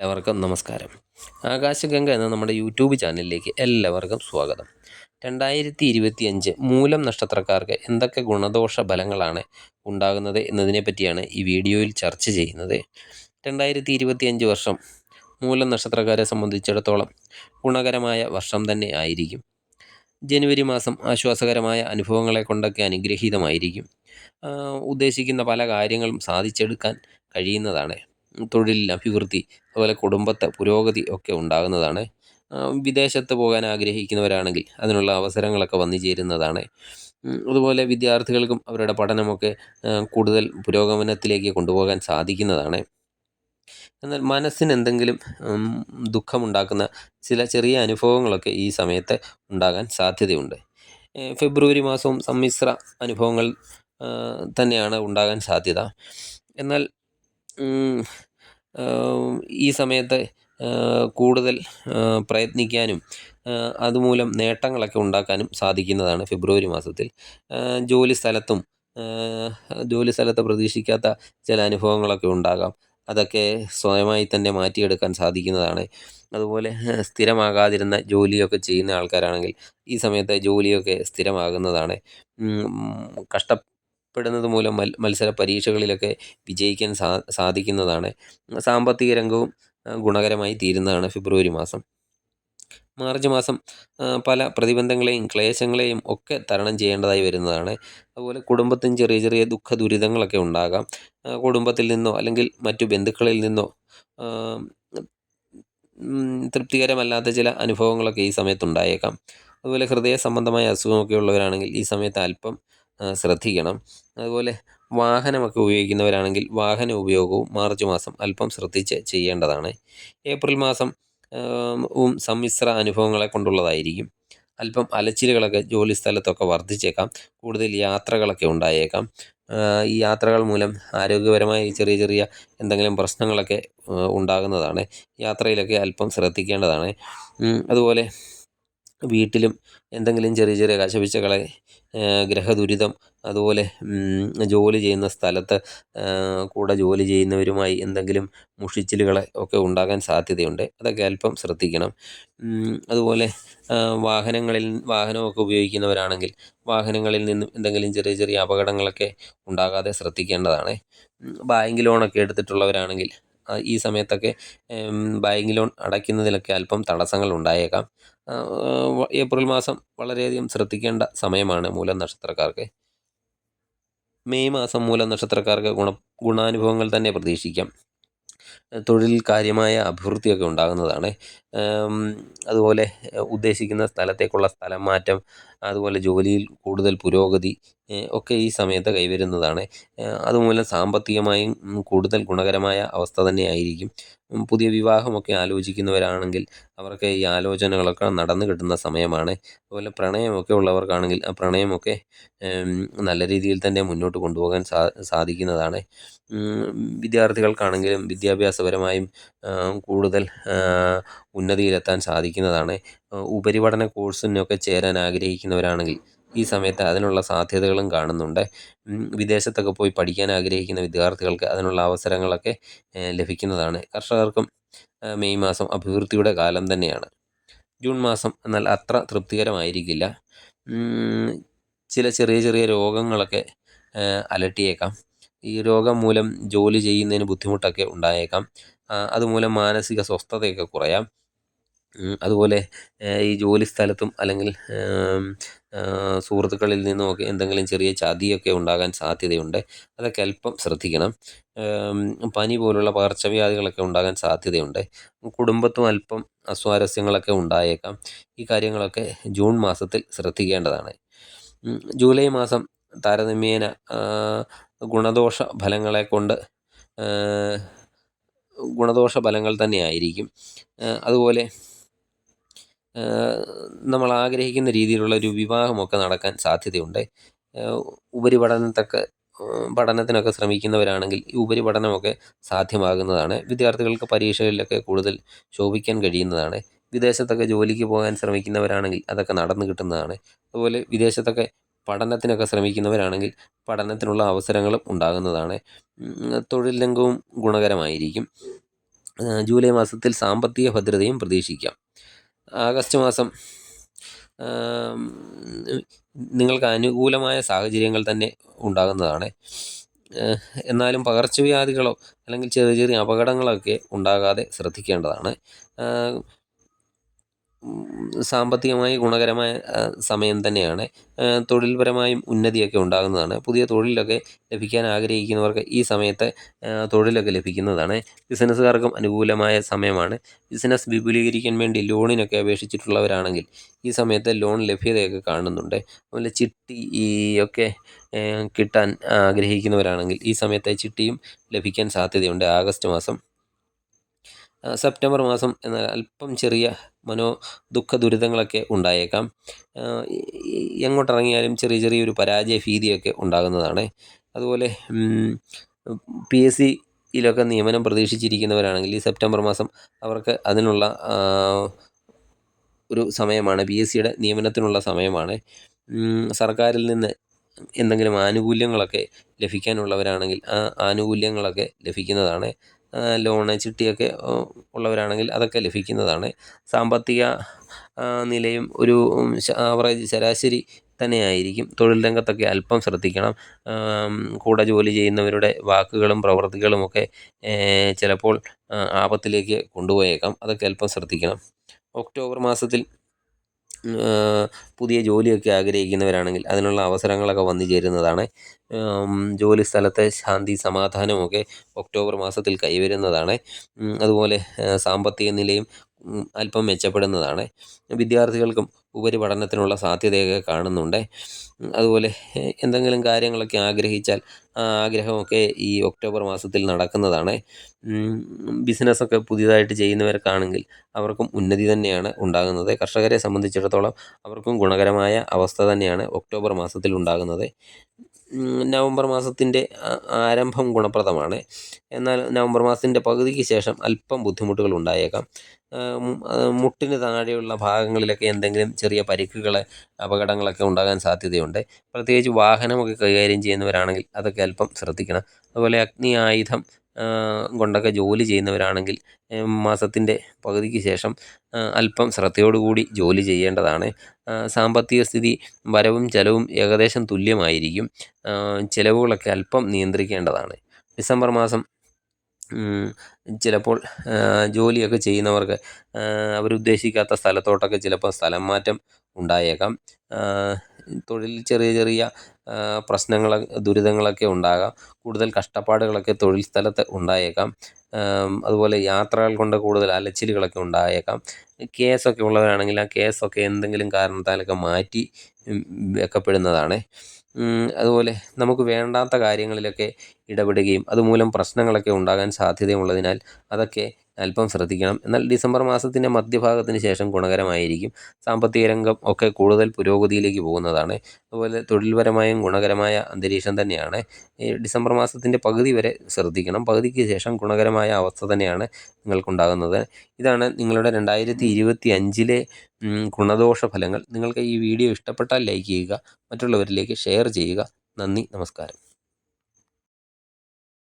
എല്ലാവർക്കും നമസ്കാരം. ആകാശഗംഗ എന്ന നമ്മുടെ യൂട്യൂബ് ചാനലിലേക്ക് എല്ലാവർക്കും സ്വാഗതം. രണ്ടായിരത്തി ഇരുപത്തി അഞ്ച് മൂലം നക്ഷത്രക്കാർക്ക് എന്തൊക്കെ ഗുണദോഷ ഫലങ്ങളാണ് ഉണ്ടാകുന്നത് എന്നതിനെ പറ്റിയാണ് ഈ വീഡിയോയിൽ ചർച്ച ചെയ്യുന്നത്. രണ്ടായിരത്തി ഇരുപത്തി അഞ്ച് വർഷം മൂലം നക്ഷത്രക്കാരെ സംബന്ധിച്ചിടത്തോളം ഗുണകരമായ വർഷം തന്നെ ആയിരിക്കും. ജനുവരി മാസം ആശ്വാസകരമായ അനുഭവങ്ങളെ കൊണ്ടൊക്കെ അനുഗ്രഹീതമായിരിക്കും. ഉദ്ദേശിക്കുന്ന പല കാര്യങ്ങളും സാധിച്ചെടുക്കാൻ കഴിയുന്നതാണ്. തൊഴിലിൽ അഭിവൃദ്ധി അതുപോലെ കുടുംബത്തെ പുരോഗതി ഒക്കെ ഉണ്ടാകുന്നതാണ്. വിദേശത്ത് പോകാൻ ആഗ്രഹിക്കുന്നവരാണെങ്കിൽ അതിനുള്ള അവസരങ്ങളൊക്കെ വന്നു ചേരുന്നതാണ്. അതുപോലെ വിദ്യാർത്ഥികൾക്കും അവരുടെ പഠനമൊക്കെ കൂടുതൽ പുരോഗമനത്തിലേക്ക് കൊണ്ടുപോകാൻ സാധിക്കുന്നതാണ്. എന്നാൽ മനസ്സിന് എന്തെങ്കിലും ദുഃഖമുണ്ടാക്കുന്ന ചില ചെറിയ അനുഭവങ്ങളൊക്കെ ഈ സമയത്ത് ഉണ്ടാകാൻ സാധ്യതയുണ്ട്. ഫെബ്രുവരി മാസവും സമ്മിശ്ര അനുഭവങ്ങൾ തന്നെയാണ് ഉണ്ടാകാൻ സാധ്യത. എന്നാൽ ഈ സമയത്ത് കൂടുതൽ പ്രയത്നിക്കാനും അതുമൂലം നേട്ടങ്ങളൊക്കെ ഉണ്ടാക്കാനും സാധിക്കുന്നതാണ് ഫെബ്രുവരി മാസത്തിൽ. ജോലി സ്ഥലത്തും ജോലി സ്ഥലത്ത് പ്രതീക്ഷിക്കാത്ത ചില അനുഭവങ്ങളൊക്കെ ഉണ്ടാകാം. അതൊക്കെ സ്വയമായി തന്നെ മാറ്റിയെടുക്കാൻ സാധിക്കുന്നതാണ്. അതുപോലെ സ്ഥിരമാകാതിരുന്ന ജോലിയൊക്കെ ചെയ്യുന്ന ആൾക്കാരാണെങ്കിൽ ഈ സമയത്ത് ജോലിയൊക്കെ സ്ഥിരമാകുന്നതാണ്. ഉം, കഷ്ടപ്പെടുന്നത് മൂലം മത്സര പരീക്ഷകളിലൊക്കെ വിജയിക്കാൻ സാ സാധിക്കുന്നതാണ്. സാമ്പത്തിക രംഗവും ഗുണകരമായി തീരുന്നതാണ് ഫെബ്രുവരി മാസം. മാർച്ച് മാസം പല പ്രതിബന്ധങ്ങളെയും ക്ലേശങ്ങളെയും ഒക്കെ തരണം ചെയ്യേണ്ടതായി വരുന്നതാണ്. അതുപോലെ കുടുംബത്തിന് ചെറിയ ചെറിയ ദുഃഖ ദുരിതങ്ങളൊക്കെ ഉണ്ടാകാം. കുടുംബത്തിൽ നിന്നോ അല്ലെങ്കിൽ മറ്റു ബന്ധുക്കളിൽ നിന്നോ തൃപ്തികരമല്ലാത്ത ചില അനുഭവങ്ങളൊക്കെ ഈ സമയത്ത് ഉണ്ടായേക്കാം അതുപോലെ ഹൃദയ സംബന്ധമായ അസുഖമൊക്കെ ഉള്ളവരാണെങ്കിൽ ഈ സമയത്ത് അല്പം ശ്രദ്ധിക്കണം. അതുപോലെ വാഹനമൊക്കെ ഉപയോഗിക്കുന്നവരാണെങ്കിൽ വാഹന ഉപയോഗവും മാർച്ച് മാസം അല്പം ശ്രദ്ധിച്ച് ചെയ്യേണ്ടതാണ്. ഏപ്രിൽ മാസം സമ്മിശ്ര അനുഭവങ്ങളെ കൊണ്ടുള്ളതായിരിക്കും. അല്പം അലച്ചിലുകളൊക്കെ ജോലി സ്ഥലത്തൊക്കെ വർദ്ധിച്ചേക്കാം. കൂടുതൽ യാത്രകളൊക്കെ ഉണ്ടായേക്കാം. ഈ യാത്രകൾ മൂലം ആരോഗ്യപരമായ ചെറിയ ചെറിയ എന്തെങ്കിലും പ്രശ്നങ്ങളൊക്കെ ഉണ്ടാകുന്നതാണ്. യാത്രയിലൊക്കെ അല്പം ശ്രദ്ധിക്കേണ്ടതാണ്. അതുപോലെ വീട്ടിലും എന്തെങ്കിലും ചെറിയ ചെറിയ കശപിശകളെ ആ, ഗ്രഹദുരിതം അതുപോലെ ജോലി ചെയ്യുന്ന സ്ഥലത്ത് കൂടെ ജോലി ചെയ്യുന്നവരുമായി എന്തെങ്കിലും മുഷിച്ചിലുകൾ ഒക്കെ ഉണ്ടാകാൻ സാധ്യതയുണ്ട്. അതൊക്കെ അല്പം ശ്രദ്ധിക്കണം. അതുപോലെ വാഹനങ്ങളിൽ വാഹനമൊക്കെ ഉപയോഗിക്കുന്നവരാണെങ്കിൽ വാഹനങ്ങളിൽ നിന്നും എന്തെങ്കിലും ചെറിയ ചെറിയ അപകടങ്ങളൊക്കെ ഉണ്ടാകാതെ ശ്രദ്ധിക്കേണ്ടതാണ്. ബാങ്ക് ലോണൊക്കെ എടുത്തിട്ടുള്ളവരാണെങ്കിൽ ഈ സമയത്തൊക്കെ ബാങ്ക് ലോൺ അടയ്ക്കുന്നതിലൊക്കെ അല്പം തടസ്സങ്ങൾ ഉണ്ടായേക്കാം. ഏപ്രിൽ മാസം വളരെയധികം ശ്രദ്ധിക്കേണ്ട സമയമാണ് മൂലം നക്ഷത്രക്കാർക്ക്. മെയ് മാസം മൂലം നക്ഷത്രക്കാർക്ക് ഗുണ ഗുണാനുഭവങ്ങൾ തന്നെ പ്രതീക്ഷിക്കാം. തൊഴിൽ കാര്യമായ അഭിവൃദ്ധിയൊക്കെ ഉണ്ടാകുന്നതാണ്. അതുപോലെ ഉദ്ദേശിക്കുന്ന സ്ഥലത്തേക്കുള്ള സ്ഥലം മാറ്റം അതുപോലെ ജോലിയിൽ കൂടുതൽ പുരോഗതി ഒക്കെ ഈ സമയത്ത് കൈവരുന്നതാണ്. അതുമൂലം സാമ്പത്തികമായും കൂടുതൽ ഗുണകരമായ അവസ്ഥ തന്നെയായിരിക്കും. പുതിയ വിവാഹമൊക്കെ ആലോചിക്കുന്നവരാണെങ്കിൽ അവർക്ക് ഈ ആലോചനകളൊക്കെ നടന്നു കിട്ടുന്ന സമയമാണ്. അതുപോലെ പ്രണയമൊക്കെ ഉള്ളവർക്കാണെങ്കിൽ ആ പ്രണയമൊക്കെ നല്ല രീതിയിൽ തന്നെ മുന്നോട്ട് കൊണ്ടുപോകാൻ സാ സാധിക്കുന്നതാണ്. വിദ്യാർത്ഥികൾക്കാണെങ്കിലും വിദ്യാഭ്യാസപരമായും കൂടുതൽ ഉന്നതിയിലെത്താൻ സാധിക്കുന്നതാണ്. ഉപരിപഠന കോഴ്സിനൊക്കെ ചേരാൻ ആഗ്രഹിക്കുന്നവരാണെങ്കിൽ ഈ സമയത്ത് അതിനുള്ള സാധ്യതകളും കാണുന്നുണ്ട്. വിദേശത്തൊക്കെ പോയി പഠിക്കാൻ ആഗ്രഹിക്കുന്ന വിദ്യാർത്ഥികൾക്ക് അതിനുള്ള അവസരങ്ങളൊക്കെ ലഭിക്കുന്നതാണ്. കർഷകർക്കും മെയ് മാസം അഭിവൃദ്ധിയുടെ കാലം തന്നെയാണ്. ജൂൺ മാസം എന്നാൽ അത്ര തൃപ്തികരമായിരിക്കില്ല. ചില ചെറിയ ചെറിയ രോഗങ്ങളൊക്കെ അലട്ടിയേക്കാം. ഈ രോഗം മൂലം ജോലി ചെയ്യുന്നതിന് ബുദ്ധിമുട്ടൊക്കെ ഉണ്ടായേക്കാം. അതുമൂലം മാനസിക സ്വസ്ഥതയൊക്കെ കുറയാം. അതുപോലെ ഈ ജോലി സ്ഥലത്തും അല്ലെങ്കിൽ സുഹൃത്തുക്കളിൽ നിന്നുമൊക്കെ എന്തെങ്കിലും ചെറിയ ചതിയൊക്കെ ഉണ്ടാകാൻ സാധ്യതയുണ്ട്. അതൊക്കെ അല്പം ശ്രദ്ധിക്കണം. പനി പോലുള്ള പകർച്ചവ്യാധികളൊക്കെ ഉണ്ടാകാൻ സാധ്യതയുണ്ട്. കുടുംബത്തും അല്പം അസ്വാരസ്യങ്ങളൊക്കെ ഉണ്ടായേക്കാം. ഈ കാര്യങ്ങളൊക്കെ ജൂൺ മാസത്തിൽ ശ്രദ്ധിക്കേണ്ടതാണ്. ജൂലൈ മാസം താരതമ്യേന ഗുണദോഷ ഫലങ്ങളെ കൊണ്ട് ഗുണദോഷ ഫലങ്ങൾ തന്നെയായിരിക്കും. അതുപോലെ നമ്മൾ ആഗ്രഹിക്കുന്ന രീതിയിലുള്ള ഒരു വിവാഹമൊക്കെ നടക്കാൻ സാധ്യതയുണ്ട്. ഉപരിപഠനത്തൊക്കെ പഠനത്തിനൊക്കെ ശ്രമിക്കുന്നവരാണെങ്കിൽ ഈ ഉപരിപഠനമൊക്കെ സാധ്യമാകുന്നതാണ്. വിദ്യാർത്ഥികൾക്ക് പരീക്ഷകളിലൊക്കെ കൂടുതൽ ശോഭിക്കാൻ കഴിയുന്നതാണ്. വിദേശത്തൊക്കെ ജോലിക്ക് പോകാൻ ശ്രമിക്കുന്നവരാണെങ്കിൽ അതൊക്കെ നടന്നു കിട്ടുന്നതാണ്. അതുപോലെ വിദേശത്തൊക്കെ പഠനത്തിനൊക്കെ ശ്രമിക്കുന്നവരാണെങ്കിൽ പഠനത്തിനുള്ള അവസരങ്ങളും ഉണ്ടാകുന്നതാണ്. തൊഴിൽ രംഗവും ഗുണകരമായിരിക്കും. ജൂലൈ മാസത്തിൽ സാമ്പത്തിക ഭദ്രതയും പ്രതീക്ഷിക്കാം. ആഗസ്റ്റ് മാസം നിങ്ങൾക്ക് അനുകൂലമായ സാഹചര്യങ്ങൾ തന്നെ ഉണ്ടാകുന്നതാണ്. എന്നാലും പകർച്ചവ്യാധികളോ അല്ലെങ്കിൽ ചെറിയ ചെറിയ അപകടങ്ങളൊക്കെ ഉണ്ടാകാതെ ശ്രദ്ധിക്കേണ്ടതാണ്. സാമ്പത്തികമായി ഗുണകരമായ സമയം തന്നെയാണ്. തൊഴിൽപരമായും ഉന്നതിയൊക്കെ ഉണ്ടാകുന്നതാണ്. പുതിയ തൊഴിലൊക്കെ ലഭിക്കാൻ ആഗ്രഹിക്കുന്നവർക്ക് ഈ സമയത്ത് തൊഴിലൊക്കെ ലഭിക്കുന്നതാണ്. ബിസിനസ്സുകാർക്കും അനുകൂലമായ സമയമാണ്. ബിസിനസ് വിപുലീകരിക്കാൻ വേണ്ടി ലോണിനൊക്കെ അപേക്ഷിച്ചിട്ടുള്ളവരാണെങ്കിൽ ഈ സമയത്ത് ലോൺ ലഭ്യതയൊക്കെ കാണുന്നുണ്ട്. അതുപോലെ ചിട്ടി ഈ ഒക്കെ കിട്ടാൻ ആഗ്രഹിക്കുന്നവരാണെങ്കിൽ ഈ സമയത്ത് ചിട്ടിയും ലഭിക്കാൻ സാധ്യതയുണ്ട്. ആഗസ്റ്റ് മാസം സെപ്റ്റംബർ മാസം എന്നാൽ അല്പം ചെറിയ മനോ ദുഃഖ ദുരിതങ്ങളൊക്കെ ഉണ്ടായേക്കാം. എങ്ങോട്ടിറങ്ങിയാലും ചെറിയ ചെറിയൊരു പരാജയ ഭീതിയൊക്കെ ഉണ്ടാകുന്നതാണ്. അതുപോലെ പി എസ് സിയിലൊക്കെ നിയമനം പ്രതീക്ഷിച്ചിരിക്കുന്നവരാണെങ്കിൽ ഈ സെപ്റ്റംബർ മാസം അവർക്ക് അതിനുള്ള ഒരു സമയമാണ്. പി എസ് സിയുടെ നിയമനത്തിനുള്ള സമയമാണ്. സർക്കാരിൽ നിന്ന് എന്തെങ്കിലും ആനുകൂല്യങ്ങളൊക്കെ ലഭിക്കാനുള്ളവരാണെങ്കിൽ ആ ആനുകൂല്യങ്ങളൊക്കെ ലഭിക്കുന്നതാണ്. ലോണ് ചിട്ടിയൊക്കെ ഉള്ളവരാണെങ്കിൽ അതൊക്കെ ലഭിക്കുന്നതാണ്. സാമ്പത്തിക നിലയും ഒരു ആവറേജ് ശരാശരി തന്നെയായിരിക്കും. തൊഴിൽ രംഗത്തൊക്കെ അല്പം ശ്രദ്ധിക്കണം. കൂടെ ജോലി ചെയ്യുന്നവരുടെ വാക്കുകളും പ്രവൃത്തികളും ഒക്കെ ചിലപ്പോൾ ആപത്തിലേക്ക് കൊണ്ടുപോയേക്കാം. അതൊക്കെ അല്പം ശ്രദ്ധിക്കണം. ഒക്ടോബർ മാസത്തിൽ പുതിയ ജോലിയൊക്കെ ആഗ്രഹിക്കുന്നവരാണെങ്കിൽ അതിനുള്ള അവസരങ്ങളൊക്കെ വന്നു ചേരുന്നതാണ്. ജോലി സ്ഥലത്തെ ശാന്തി സമാധാനമൊക്കെ ഒക്ടോബർ മാസത്തിൽ കൈവരുന്നതാണ്. അതുപോലെ സാമ്പത്തിക നിലയും അല്പം മെച്ചപ്പെടുന്നതാണ്. വിദ്യാർത്ഥികൾക്കും ഉപരിപഠനത്തിനുള്ള സാധ്യതയൊക്കെ കാണുന്നുണ്ട്. അതുപോലെ എന്തെങ്കിലും കാര്യങ്ങളൊക്കെ ആഗ്രഹിച്ചാൽ ആ ആഗ്രഹമൊക്കെ ഈ ഒക്ടോബർ മാസത്തിൽ നടക്കുന്നതാണ്. ബിസിനസ്സൊക്കെ പുതിയതായിട്ട് ചെയ്യുന്നവർക്കാണെങ്കിൽ അവർക്കും ഉന്നതി തന്നെയാണ് ഉണ്ടാകുന്നത്. കർഷകരെ സംബന്ധിച്ചിടത്തോളം അവർക്കും ഗുണകരമായ അവസ്ഥ തന്നെയാണ് ഒക്ടോബർ മാസത്തിൽ ഉണ്ടാകുന്നത്. നവംബർ മാസത്തിന്റെ ആരംഭം ഗുണപ്രദമാണ്. എന്നാൽ നവംബർ മാസത്തിന്റെ പകുതിക്ക് ശേഷം അല്പം ബുദ്ധിമുട്ടുകൾ ഉണ്ടായേക്കാം. മുട്ടിന് താഴെയുള്ള ഭാഗങ്ങളിലൊക്കെ എന്തെങ്കിലും ചെറിയ പരിക്കുകൾ അപകടങ്ങളൊക്കെ ഉണ്ടാകാൻ സാധ്യതയുണ്ട്. പ്രത്യേകിച്ച് വാഹനമൊക്കെ കൈകാര്യം ചെയ്യുന്നവരാണെങ്കിൽ അതൊക്കെ അല്പം ശ്രദ്ധിക്കണം. അതുപോലെ അഗ്നി ആയുധം കൊണ്ടൊക്കെ ജോലി ചെയ്യുന്നവരാണെങ്കിൽ മാസത്തിന്റെ പകുതിക്ക് ശേഷം അല്പം ശ്രദ്ധയോടുകൂടി ജോലി ചെയ്യേണ്ടതാണ്. സാമ്പത്തിക സ്ഥിതി വരവും ചെലവും ഏകദേശം തുല്യമായിരിക്കും. ചിലവുകളൊക്കെ അല്പം നിയന്ത്രിക്കേണ്ടതാണ്. ഡിസംബർ മാസം ചിലപ്പോൾ ജോലിയൊക്കെ ചെയ്യുന്നവർക്ക് അവരുദ്ദേശിക്കാത്ത സ്ഥലത്തോട്ടൊക്കെ ചിലപ്പോൾ സ്ഥലം മാറ്റം ഉണ്ടായേക്കാം. തൊഴിൽ ചെറിയ ചെറിയ പ്രശ്നങ്ങൾ ദുരിതങ്ങളൊക്കെ ഉണ്ടാകാം. കൂടുതൽ കഷ്ടപ്പാടുകളൊക്കെ തൊഴിൽ സ്ഥലത്ത് ഉണ്ടായേക്കാം. അതുപോലെ യാത്രകൾ കൊണ്ട് കൂടുതൽ അലച്ചിലുകളൊക്കെ ഉണ്ടായേക്കാം. കേസൊക്കെ ഉള്ളവരാണെങ്കിൽ ആ കേസൊക്കെ എന്തെങ്കിലും കാരണത്താലൊക്കെ മാറ്റി വെക്കപ്പെടുന്നതാണ്. അതുപോലെ നമുക്ക് വേണ്ടാത്ത കാര്യങ്ങളിലൊക്കെ ഇടപെടുകയും അതുമൂലം പ്രശ്നങ്ങളൊക്കെ ഉണ്ടാകാൻ സാധ്യതയുള്ളതിനാൽ അതൊക്കെ അല്പം ശ്രദ്ധിക്കണം. എന്നാൽ ഡിസംബർ മാസത്തിന്റെ മധ്യഭാഗത്തിന് ശേഷം ഗുണകരമായിരിക്കും. സാമ്പത്തിക രംഗം ഒക്കെ കൂടുതൽ പുരോഗതിയിലേക്ക് പോകുന്നതാണ്. അതുപോലെ തൊഴിൽപരമായും ഗുണകരമായ അന്തരീക്ഷം തന്നെയാണ്. ഡിസംബർ മാസത്തിന്റെ പകുതി വരെ ശ്രദ്ധിക്കണം. പകുതിക്ക് ശേഷം ഗുണകരമായ അവസ്ഥ തന്നെയാണ് നിങ്ങൾക്കുണ്ടാകുന്നത്. ഇതാണ് നിങ്ങളുടെ രണ്ടായിരത്തി ഇരുപത്തി അഞ്ചിലെ ഗുണദോഷ ഫലങ്ങൾ. നിങ്ങൾക്ക് ഈ വീഡിയോ ഇഷ്ടപ്പെട്ടാൽ ലൈക്ക് ചെയ്യുക മറ്റുള്ളവരിലേക്ക് ഷെയർ ചെയ്യുക. നന്ദി നമസ്കാരം.